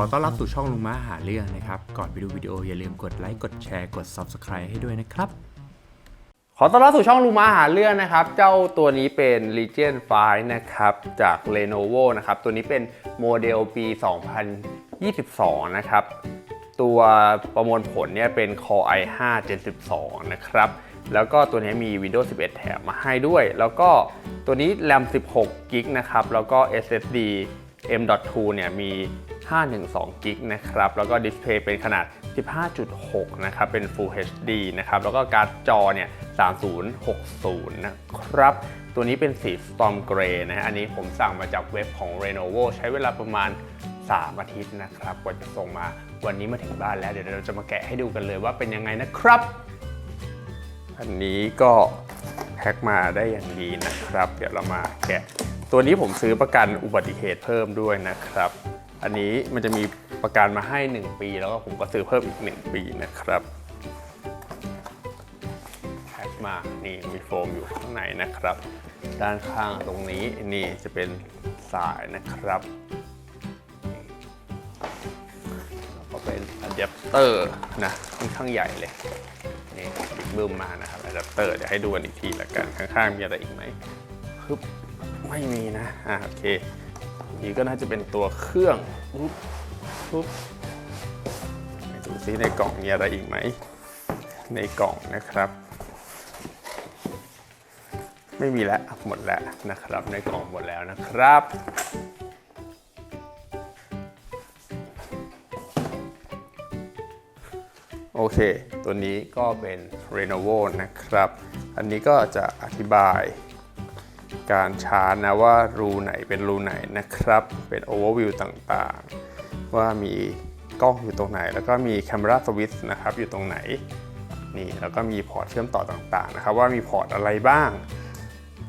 อต้อนรับสู่ช่องลุงม้าหาเรื่องนะครับ ก่อนไปดูวิดีโออย่าลืมกดไลค์ กดแชร์ กด Subscribe ให้ด้วยนะครับ ขอต้อนรับสู่ช่องลูมาหาเรื่องนะครับ เจ้าตัวนี้เป็น Legion 5 นะครับ จาก Lenovo นะครับ ตัวนี้เป็นโมเดลปี 2022 นะครับ ตัวประมวลผลเนี่ยเป็น Core i5 Gen 12 นะครับ แล้วก็ตัวนี้มี Windows 11 แถมมาให้ด้วย แล้วก็ตัวนี้ RAM 16 g b นะครับ แล้วก็ SSD M.2 เนี่ยมี 512 กิกนะครับ แล้วก็ดิสเพย์เป็นขนาด 15.6 นะครับ เป็น Full HD นะครับ แล้วก็การ์ดจอเนี่ย 3060 นะครับ ตัวนี้เป็นสี Storm Grey นะฮะอันนี้ผมสั่งมาจากเว็บของ Lenovo ใช้เวลาประมาณ 3 อาทิตย์นะครับ กว่าจะส่งมา วันนี้มาถึงบ้านแล้ว เดี๋ยวเราจะมาแกะให้ดูกันเลยว่าเป็นยังไงนะครับ อันนี้ก็แพ็คมาได้อย่างดีนะครับ เดี๋ยวเรามาแกะ ตัวนี้ผมซื้อประกันอุบัติเหตุเพิ่มด้วยนะครับ อันนี้มันจะมีประกันมาให้ 1 ปี แล้วก็ผมก็ซื้อเพิ่มอีก 1 ปีนะครับแพ็คมานี่มีโฟมอยู่ข้างในนะครับ ด้านข้างตรงนี้นี่จะเป็นสายนะครับแล้วก็เป็นอะแดปเตอร์นะค่อนข้างใหญ่เลยนี่บิ๊กบึ้มมานะครับอะแดปเตอร์เดี๋ยวให้ดูกันอีกทีละกันข้างๆมีอะไรอีกไหมึบไม่มีนะอ่าโอเคนี่ก็น่าจะเป็นตัวเครื่องปุ๊บปุ๊บดูซิในกล่องมีอะไรอีกไหม ในกล่องนะครับ ไม่มีแล้วหมดแล้วนะครับ ในกล่องหมดแล้วนะครับโอเค ตัวนี้ก็เป็น Lenovo นะครับ อันนี้ก็จะอธิบาย การชาร์จนะว่ารูไหนเป็นรูไหนนะครับ เป็น overview ต่างๆ ว่ามีกล้องอยู่ตรงไหน แล้วก็มี camera switch นะครับอยู่ตรงไหนนี่แล้วก็มีพอร์ตเชื่อมต่อต่างๆนะครับว่ามีพอร์ตอะไรบ้าง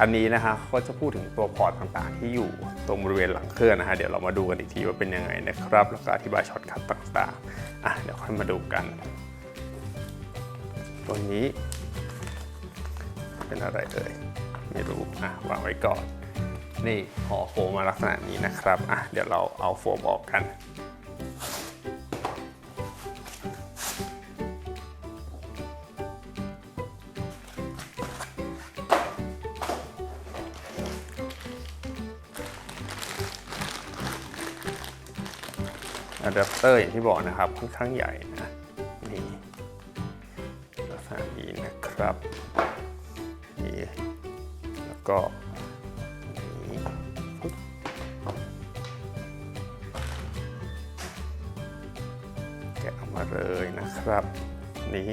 อันนี้นะฮะก็จะพูดถึงตัวพอร์ตต่างๆ ที่อยู่ตรงบริเวณหลังเครื่องนะฮะเดี๋ยวเรามาดูกันอีกทีว่าเป็นยังไงนะครับ แล้วก็อธิบายช็อตคัทต่างๆอะเดี๋ยวค่อยมาดูกัน ตัวนี้ เป็นอะไรเอ่ย ไม่รู้อะวางไว้ก่อน นี่ห่อโฟมมาลักษณะนี้นะครับอะเดี๋ยวเราเอาโฟมออกกัน อะแดปเตอร์อย่างที่บอกนะครับค่อนข้างใหญ่นะนี่ลักษณะนี้นะครับนี่ ก็แกะออกมาเลยนะครับ นี่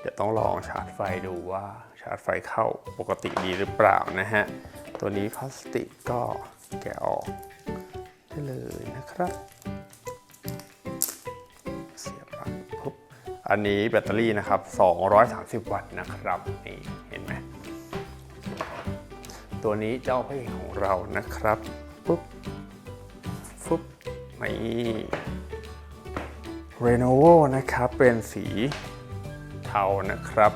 เดี๋ยวต้องลองชาร์จไฟดูว่าชาร์จไฟเข้าปกติดีหรือเปล่านะฮะ ตัวนี้พลาสติกก็แกะออกได้เลยนะครับ เสียบปลั๊กปุ๊บอันนี้แบตเตอรี่นะครับ 230 วัตต์นะครับนี่ ตัวนี้เจ้าพระเอกของเรานะครับปุ๊บฟุบนี่ Lenovo นะครับ เป็นสีเทานะครับ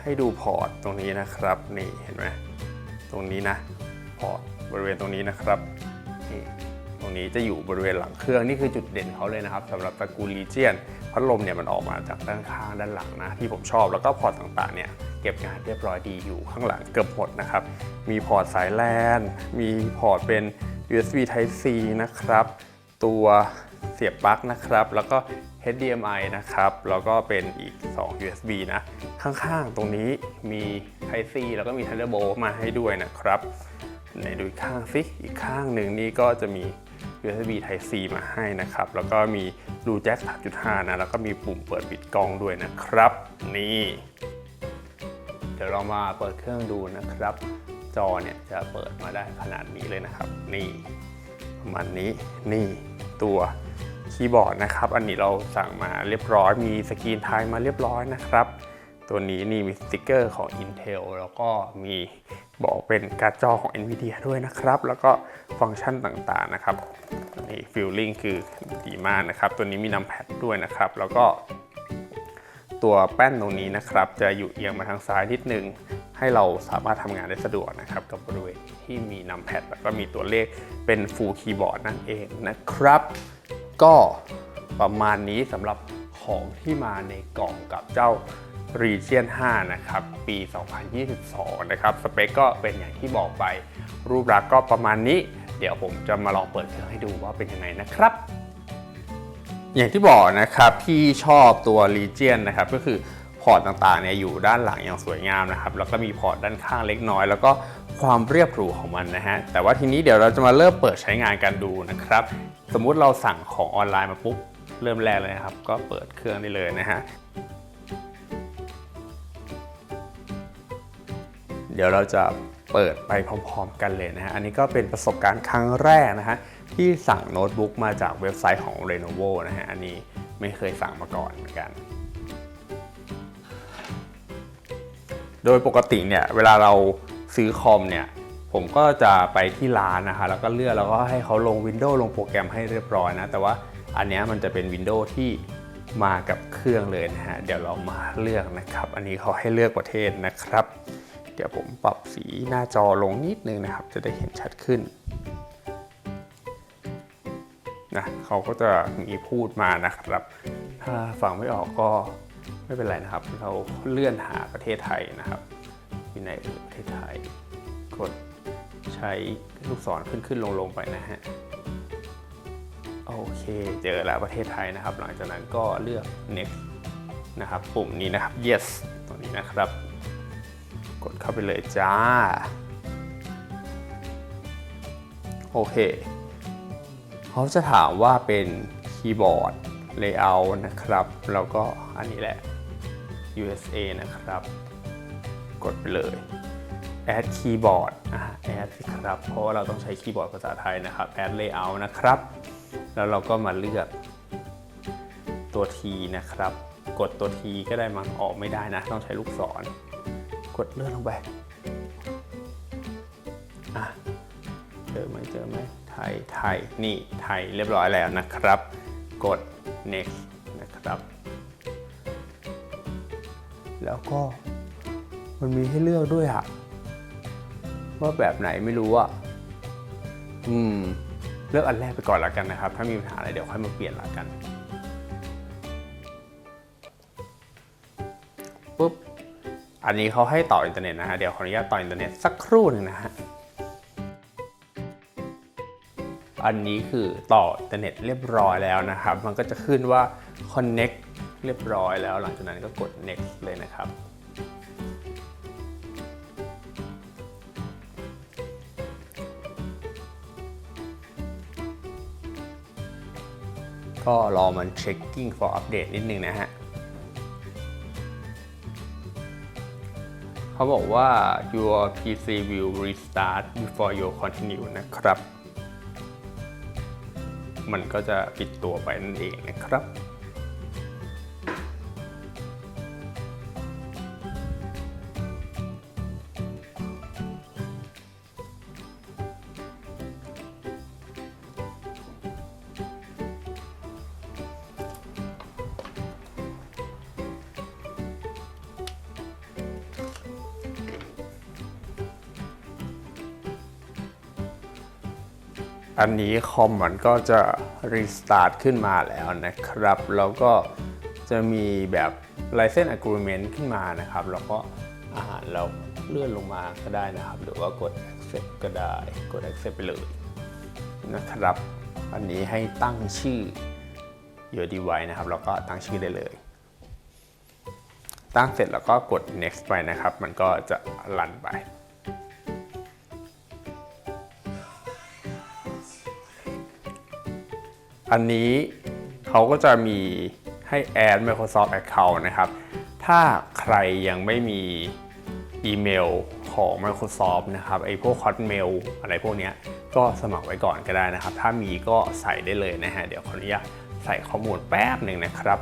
ให้ดูพอร์ตตรงนี้นะครับ นี่เห็นไหมตรงนี้นะ พอร์ตบริเวณตรงนี้นะครับ รงนี้จะอยู่บริเวณหลังเครื่องนี่คือจุดเด่นเขาเลยนะครับสำหรับตระกูลลีเจียนพัดลมเนี่ยมันออกมาจากด้านข้างด้านหลังนะที่ผมชอบแล้วก็พอร์ตต่างๆเนี่ยเก็บงานเรียบร้อยดีอยู่ข้างหลังเกือบหมดนะครับมีพอร์ตสายแลนมีพอร์ตเป็น USB Type C นะครับ ตัวเสียบปลั๊กนะครับ แล้วก็ HDMI นะครับ แล้วก็เป็นอีก 2 USB นะ ข้างๆ ตรงนี้มี Type C แล้วก็มี Thunderbolt มาให้ด้วยนะครับ ไหนดูอีกข้างสิอีกข้างหนึ่งนี่ก็จะมี USB Type C มาให้นะครับ แล้วก็มีรูแจ็ค 3.5 นะ แล้วก็มีปุ่มเปิดปิดกล้องด้วยนะครับ นี่ เดี๋ยวเรามาเปิดเครื่องดูนะครับ จอเนี่ยจะเปิดมาได้ขนาดนี้เลยนะครับ นี่ประมาณนี้ นี่ตัวคีย์บอร์ดนะครับ อันนี้เราสั่งมาเรียบร้อย มีสกรีนไทม์มาเรียบร้อยนะครับ ตัวนี้นี่มีสติกเกอร์ของ Intel แล้วก็มีบอกเป็นการ์ดจอของ NVIDIA ด้วยนะครับ แล้วก็ฟังก์ชันต่างๆนะครับนี่ฟิลลิ่งคือดีมากนะครับ ตัวนี้มีนัมแพดด้วยนะครับ แล้วก็ ตัวแป้นตรงนี้นะครับ จะอยู่เอียงมาทางซ้ายนิดนึง ให้เราสามารถทำงานได้สะดวกนะครับ กับบริเวณที่มีนัมแพดแล้วก็มีตัวเลขเป็นฟูลคีย์บอร์ดนั่นเองนะครับ ก็ประมาณนี้สำหรับของที่มาในกล่องกับเจ้า Region 5นะครับ ปี 2022 นะครับ สเปคก็เป็นอย่างที่บอกไป รูปลักษณ์ก็ประมาณนี้ เดี๋ยวผมจะมาลองเปิดเครื่องให้ดูว่าเป็นยังไงนะครับ อย่างที่บอกนะครับ พี่ชอบตัว Legion นะครับ ก็คือพอร์ตต่างๆเนี่ยอยู่ด้านหลังอย่างสวยงามนะครับ แล้วก็มีพอร์ตด้านข้างเล็กน้อย แล้วก็ความเรียบหรูของมันนะฮะ แต่ว่าทีนี้เดี๋ยวเราจะมาเริ่มเปิดใช้งานกันดูนะครับ สมมุติเราสั่งของออนไลน์มาปุ๊บ เริ่มแรกเลยนะครับ ก็เปิดเครื่องได้เลยนะฮะ เดี๋ยวเราจะเปิดไปพร้อมๆกันเลยนะฮะ อันนี้ก็เป็นประสบการณ์ครั้งแรกนะฮะ ที่สั่งโน้ตบุ๊กมาจากเว็บไซต์ของ Lenovo นะฮะ อันนี้ไม่เคยสั่งมาก่อนเหมือนกัน โดยปกติเนี่ย เวลาเราซื้อคอมเนี่ย ผมก็จะไปที่ร้านนะคะแล้วก็เลือกแล้วก็ให้เขาลง Windows ลงโปรแกรมให้เรียบร้อยนะ แต่ว่าอันนี้มันจะเป็น Windows ที่มากับเครื่องเลยนะฮะ เดี๋ยวเรามาเลือกนะครับ อันนี้เขาให้เลือกประเทศนะครับ เดี๋ยวผมปรับสีหน้าจอลงนิดนึงนะครับ จะได้เห็นชัดขึ้นนะเขาก็จะมีพูดมานะครับ ถ้าฟังไม่ออกก็ไม่เป็นไรนะครับ เราเลื่อนหาประเทศไทยนะครับอยู่ในประเทศไทย กดใช้ลูกศรขึ้นขึ้นลงลงไปนะฮะโอเค เจอแล้วประเทศไทยนะครับ หลังจากนั้นก็เลือก next นะครับปุ่มนี้นะครับ yes ตรงนี้นะครับ กดเข้าไปเลยจ้า โอเค เขาจะถามว่าเป็นคีย์บอร์ด Layout นะครับ แล้วก็อันนี้แหละ USA นะครับ กดไปเลย Add Keyboard อะ Add ครับ เพราะว่าเราต้องใช้คีย์บอร์ดภาษาไทยนะครับ Add Layout นะครับ แล้วเราก็มาเลือกตัว T นะครับ กดตัว T ก็ได้มั้งออกไม่ได้นะ ต้องใช้ลูกศร กดเลื่อนลงไปอะเจอไหมเจอไหมไทยไทยนี่ไทยเรียบร้อยแล้วนะครับ กด next นะครับ แล้วก็มันมีให้เลือกด้วยอะว่าแบบไหนไม่รู้อะอืม เลือกอันแรกไปก่อนล้วกันนะครับ ถ้ามีปัญหาอะไรเดี๋ยวค่อยมาเปลี่ยนละกันปุ๊บ อันนี้เขาให้ต่ออินเทอร์เน็ตนะฮะ เดี๋ยวขออนุญาตต่ออินเทอร์เน็ตสักครู่หนึ่งนะฮะ อันนี้คือต่ออินเทอร์เน็ตเรียบร้อยแล้วนะครับ มันก็จะขึ้นว่า connect เรียบร้อยแล้ว หลังจากนั้นก็กด next เลยนะครับก็รอมัน checking for update นิดนึงนะฮะ เขาบอกว่า your PC will restart before you continue นะครับ มันก็จะปิดตัวไปนั่นเองนะครับ อันนี้คอมมันก็จะรีสตาร์ทขึ้นมาแล้วนะครับ แล้วก็จะมีแบบ License Agreement ขึ้นมานะครับ แล้วก็อาหารเราเลื่อนลงมาก็ได้นะครับ หรือว่ากด accept ก็ได้ กด accept ไปเลยนะครับ อันนี้ให้ตั้งชื่อ your device นะครับ แล้วก็ตั้งชื่อได้เลย ตั้งเสร็จแล้วก็กด next ไปนะครับ มันก็จะรันไป อันนี้เขาก็จะมีให้ add Microsoft Account นะครับ ถ้าใครยังไม่มีอีเมลของ Microsoft นะครับไอ้พวก Hotmail อะไรพวกนี้ก็สมัครไว้ก่อนก็ได้นะครับ ถ้ามีก็ใส่ได้เลยนะฮะ เดี๋ยวขออนุญาตใส่ข้อมูลแป๊บหนึ่งนะครับ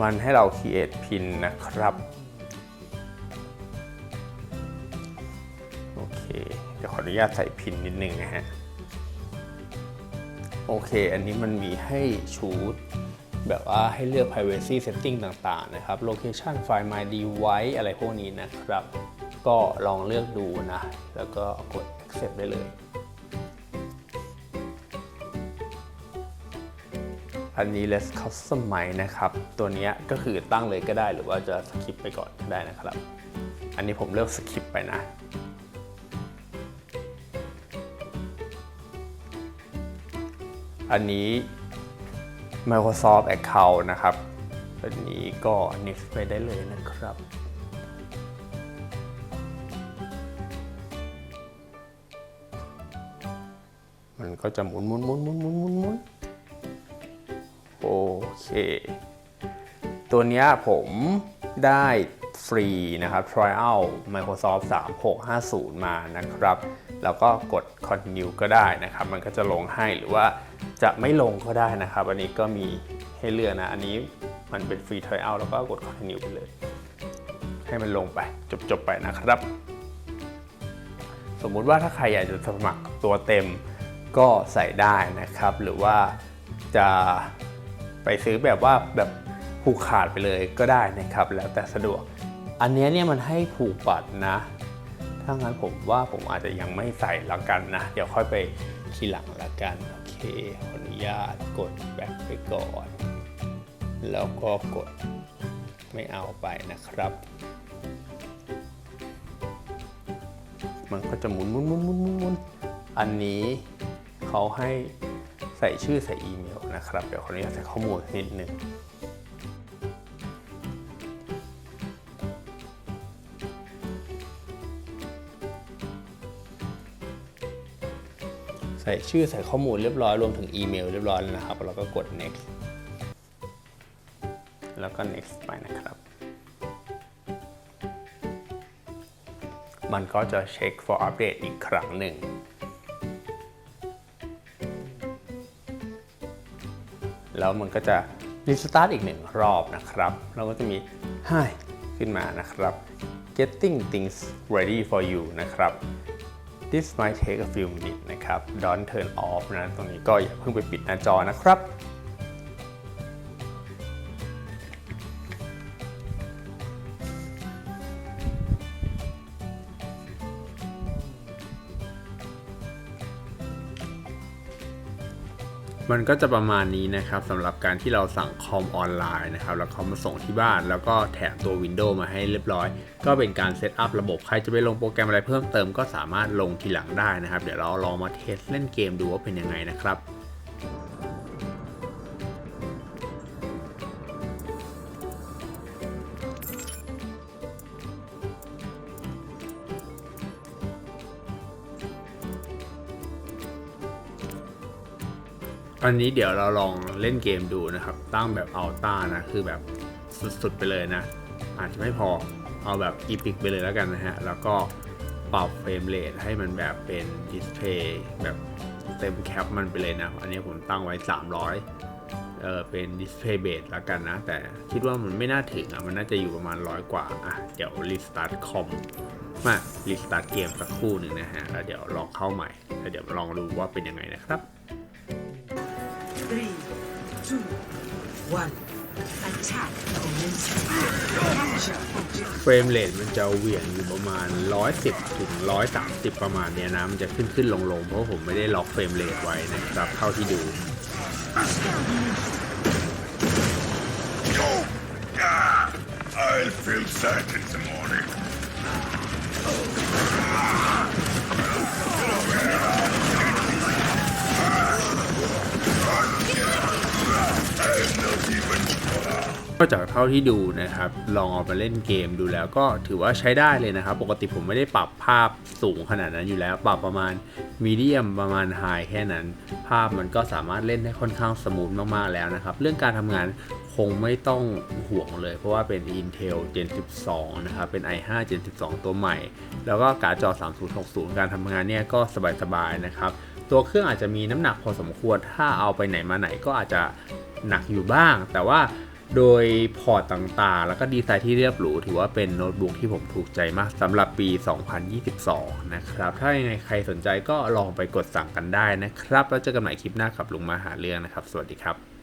มันให้เรา create pin นะครับ ออนุญาตใส่พินนิดนึงนะฮะ โอเค อันนี้มันมีให้ชูดแบบว่าให้เลือก privacy setting ต่าง ๆ นะครับ location find my device อะไรพวกนี้นะครับ ก็ลองเลือกดูนะ แล้วก็กด accept ได้เลย อันนี้ let's customize นะครับ ตัวนี้ก็คือตั้งเลยก็ได้หรือว่าจะสคิปไปก่อนก็ได้นะครับ อันนี้ผมเลือกสคิปไปนะ อันนี้ Microsoft Account นะครับ อันนี้ก็ next ไปได้เลยนะครับ มันก็จะหมุนหมุนหมุนหมุนหมุนหมุนหมุนโอเค ตัวนี้ผมได้ฟรีนะครับ trial Microsoft 3650 มานะครับ แล้วก็กด continue ก็ได้นะครับ มันก็จะลงให้หรือว่าจะไม่ลงก็ได้นะครับ อันนี้ก็มีให้เลือกนะ อันนี้มันเป็นฟรี trial แล้วก็กด continue ไปเลย ให้มันลงไป จบๆไปนะครับ สมมุติว่าถ้าใครอยากจะสมัครตัวเต็มก็ใส่ได้นะครับ หรือว่าจะไปซื้อแบบว่าแบบผูกขาดไปเลยก็ได้นะครับ แล้วแต่สะดวก อันเนี้ยเนี่ยมันให้ผูกบัตรนะ ถ้างั้นผมว่าผมอาจจะยังไม่ใส่ละกันนะ เดี๋ยวค่อยไปทีหลังละกัน โอเค ขออนุญาตกดแบ็คไปก่อน แล้วก็กดไม่เอาไปนะครับ มันก็จะหมุนหมุนหมุนหมุนหมุนมนอันนี้เขาให้ใส่ชื่อใส่อีเมลนะครับ เดี๋ยวขออนุญาตใส่ข้อมูลนิดหนึ่ง ใส่ชื่อใส่ข้อมูลเรียบร้อยรวมถึงอีเมลเรียบร้อยแล้วนะครับแล้วก็กด next แล้วก็ next ไปนะครับ มันก็จะเช็ค for update อีกครั้งหนึ่งแล้วมันก็จะ restart อีกหนึ่งรอบนะครับแล้วก็จะมี hi ขึ้นมานะครับ getting things ready for you นะครับ this might take a few minutes นะครับ don't turn off นะ ตรงนี้ก็อย่าเพิ่งไปปิดหน้าจอนะครับ มันก็จะประมาณนี้นะครับสำหรับการที่เราสั่งคอมออนไลน์นะครับแล้วเขามาส่งที่บ้าน แล้วก็แถมตัว Windows มาให้เรียบร้อย ก็เป็นการเซตอัพระบบใครจะไปลงโปรแกรมอะไรเพิ่มเติมก็สามารถลงทีหลังได้นะครับ เดี๋ยวเราลองมาเทสเล่นเกมดูว่าเป็นยังไงนะครับ อันนี้เดี๋ยวเราลองเล่นเกมดูนะครับ ตั้งแบบอัลต้านะ คือแบบสุดๆไปเลยนะ อาจจะไม่พอเอาแบบอีพิกไปเลยแล้วกันนะฮะ แล้วก็ปรับเฟรมเรทให้มันแบบเป็นดิสเพย์แบบเต็มแคปมันไปเลยนะ อันนี้ผมตั้งไว้ 300 เออเป็นดิสเพย์เบสแล้วกันนะ แต่คิดว่ามันไม่น่าถึงอะ มันน่าจะอยู่ประมาณร้อยกว่า อะ เดี๋ยวรีสตาร์ทคอมมารีสตาร์ทเกมสักครู่หนึ่งนะฮะ แล้วเดี๋ยวลองเข้าใหม่ แล้วเดี๋ยวลองดูว่าเป็นยังไงนะครับ two, one. Attack opponents. Capture objective. เฟรมเรทมันจะเหวี่ยงอยู่ประมาณ 110 ถึง 130 ประมาณเนี้ยนะ มันจะขึ้นขึ้นลงลงเพราะผมไม่ได้ล็อกเฟรมเรทไว้นะครับเท่าที่ดู I'll feel sad in ก็จากเท่าที่ดูนะครับ ลองเอามาเล่นเกมดูแล้วก็ถือว่าใช้ได้เลยนะครับ ปกติผมไม่ได้ปรับภาพสูงขนาดนั้นอยู่แล้ว ปรับประมาณมีเดียมประมาณไฮแค่นั้น ภาพมันก็สามารถเล่นได้ค่อนข้างสมูทมากๆแล้วนะครับ เรื่องการทำงานคงไม่ต้องห่วงเลย เพราะว่าเป็น Intel Gen 12 นะครับ เป็น i5 Gen 12 ตัวใหม่ แล้วก็การ์ดจอ 3060 การทำงานเนี่ยก็สบายๆนะครับ ตัวเครื่องอาจจะมีน้ำหนักพอสมควร ถ้าเอาไปไหนมาไหนก็อาจจะหนักอยู่บ้าง แต่ว่า โดยพอร์ตต่างๆ แล้วก็ดีไซน์ที่เรียบหรู ถือว่าเป็นโน้ตบุ๊กที่ผมถูกใจมากสำหรับปี 2022 นะครับ ถ้ายังไงใครสนใจก็ลองไปกดสั่งกันได้นะครับ แล้วเจอกันใหม่คลิปหน้ากับลุงมาหาเรื่องนะครับ สวัสดีครับ